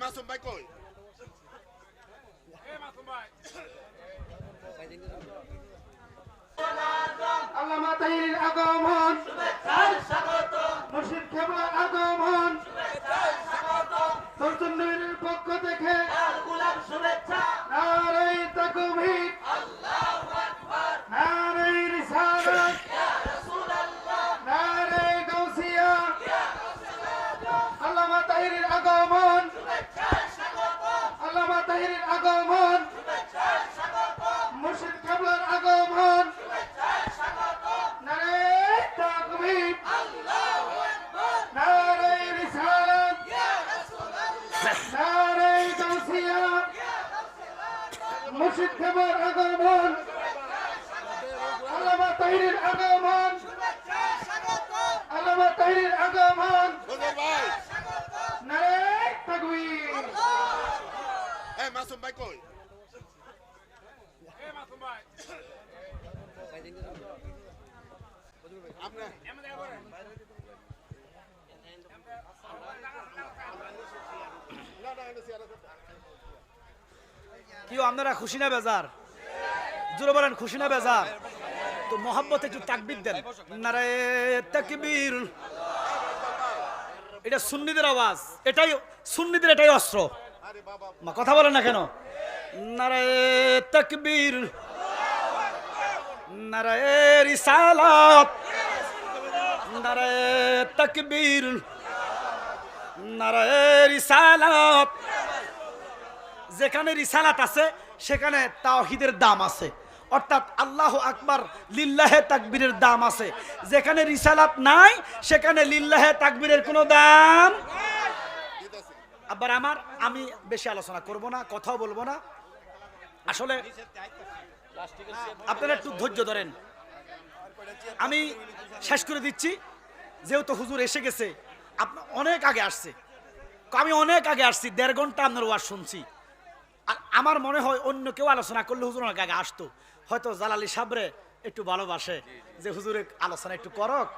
মাসুম ভাই কই আল্লামা তাহির আগমন। মুর্শিদ খেবলার আগমন। সরসুন নবীর পক্ষ থেকে নারাই তাকবীর। নারাই রিসালাত নারাই গাউসিয়া আল্লামা তাহিরের আগমন আল্লামা তাহিরের আগমন মুর্শিদ খেবলার আগমন নারাই তাকবীর নারাই রিসালাত নারাই গাউসিয়া মুর্শিদ খেবলার আগমন। আল্লামা তাহিরের আগমন। আল্লামা তাহিরের আগমন। ভাই নারাই তাকবীর। এ, মাসুম ভাই কই? আপনি? না না এটা চেয়ারে থাকো। কি আপনারা খুশি না, বেজার? জোরে বলেন, খুশি না, বেজার? তো মোহাম্মত একটু তাকবির দেন। নারে তাকবীর। এটা সুন্নিদের আওয়াজ। এটাই সুন্নিদের এটাই অস্ত্র। মা, কথা বলেন না কেন? নারে তাকবীর। নারে রিসালাত। নারে তাকবীর। নারে রিসালাত। যেখানে রিসালাত আছে, সেখানে তাওহিদের দাম আছে। অর্থাৎ আল্লাহ আকবার লিল্লাহে তাকবীরের দাম আছে। যেখানে রিসালাত নাই, সেখানে লিল্লাহে তাকবীরের কোনো দাম আবার আমার, আমি বেশি আলোচনা করব না, কথাও বলব না। আসলে, আপনারা একটু ধৈর্য ধরেন। আমি শেষ করে দিচ্ছি। যেহেতু হুজুর এসে গেছে আপনার অনেক আগে আসছে। আমি অনেক আগে আসছি, দেড় ঘণ্টা আপনার ওয়াজ শুনছি। আমার মনে হয় অন্য কেউ আলোচনা করলে হুজুর অনেক আগে আসতো। হয়তো জালালি সাবরে একটু ভালোবাসে যে হুজুরের আলোচনা একটু করক,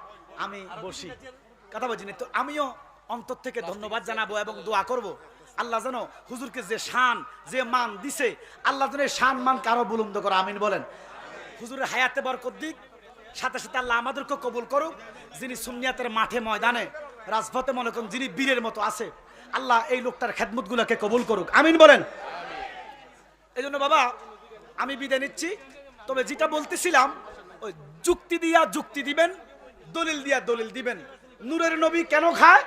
আমি বসি। কথা বলছি। তো আমিও অন্তর থেকে ধন্যবাদ জানাব এবং দোয়া করব। আল্লাহ যেন হুজুরকে যে শান, যে মান দিছে, আল্লাহ যেন শান মান কারও বুলন্দ করে। আমিন বলেন। হুজুরের হায়াতে বরকত দিক। সাথে সাথে আল্লাহ আমাদেরকে কবুল করুক। যিনি সুনিয়াতের মাঠে ময়দানে, রাজপথে মনে করুন যিনি বীরের মতো আছে, আল্লাহ এই লোকটার খেদমত গুলাকে কবুল করুক। আমিন বলেন। এই জন্য বাবা, আমি বিদায় নিচ্ছি। তবে যেটা বলতেছিলাম, ওই যুক্তি দিয়া যুক্তি দিবেন, দলিল দিয়া দলিল দিবেন। নূরের নবী কেন খায়?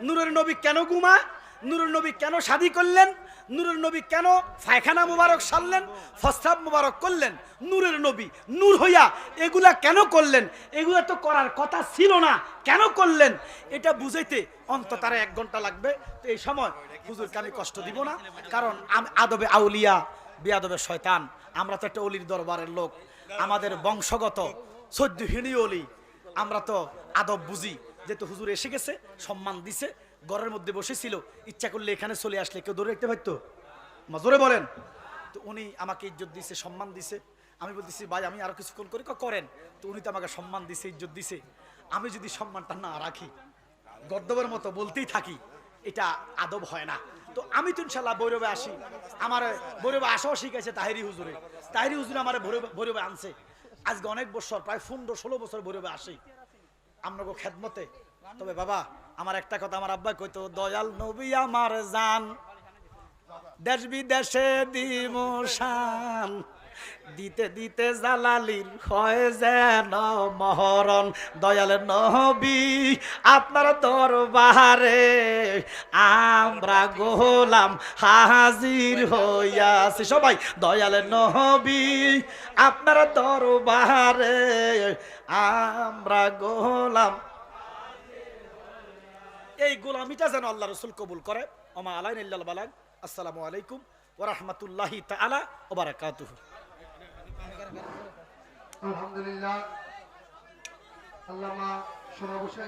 নূরের নবী কেন ঘুমায়? নূরের নবী কেন শাদি করলেন? নূরের নবী কেন ফায়খানা মুবারক সারলেন? ফস্তাব মুবারক করলেন? নূরের নবী নূর হইয়া এগুলা কেন করলেন? এগুলা তো করার কথা ছিল না। কেন করলেন? এটা বুঝাইতে অন্তত এক ঘণ্টা লাগবে। তো এই সময় হুজুরকে আমি কষ্ট দিব না, কারণ আম- আদবে আউলিয়া বিয়াদবে শয়তান। আমরা তো একটা অলির দরবারের লোক। আমাদের বংশগত সদ্য হিণী অলি। আমরা তো আদব বুঝি। যেহেতু হুজুর এসে গেছে, সম্মান দিছে, ঘরের মধ্যে বসেছিল। ইচ্ছা করলে এখানে চলে আসলে কেউ ধরে রাখতে পারতো? মা, জোরে বলেন। তো উনি আমাকে ইজ্জত দিছে, সম্মান দিছে। আমি বলতেছি, ভাই, আমি আরও কিছুক্ষণ করে করেন। তো উনি তো আমাকে সম্মান দিছে, ইজ্জত দিছে। আমি যদি সম্মানটা না রাখি গর্দবের মতো বলতেই থাকি, এটা আদব হয় না। তো আমি তো ইনশাল্লাহ বৈরবে আসি। আমার বৈরবে আসাও শিখেছে তাহিরি হুজুরে। তাহিরি হুজুরে আমার বৈরবে আনছে। আজকে অনেক বছর, প্রায় পনেরো ষোলো বছর বৈরবে আসি। আমরাগো খেদমতে। তবে বাবা, আমার একটা কথা আমার আব্বা কইতো, দয়াল নবী আমার জান, দেশ বিদেশে দিমশান দিতে দিতে জালালির হয় যেন মহরণ। দয়াল নবী, আপনার দরবারে আমরা গোলাম হাজির হইয়াছি। সবাই, দয়াল নবী, আপনার দরবারে আমরা গোলাম। এই গোলামিটা যেন আল্লাহ রসুল কবুল করে। ওমা আলাইন বালাগ। আসসালামু আলাইকুম ওয়া রাহমাতুল্লাহি তাআলা ওয়া বারাকাতুহু। আলহামদুলিল্লাহ। আল্লামা সর্বশেষ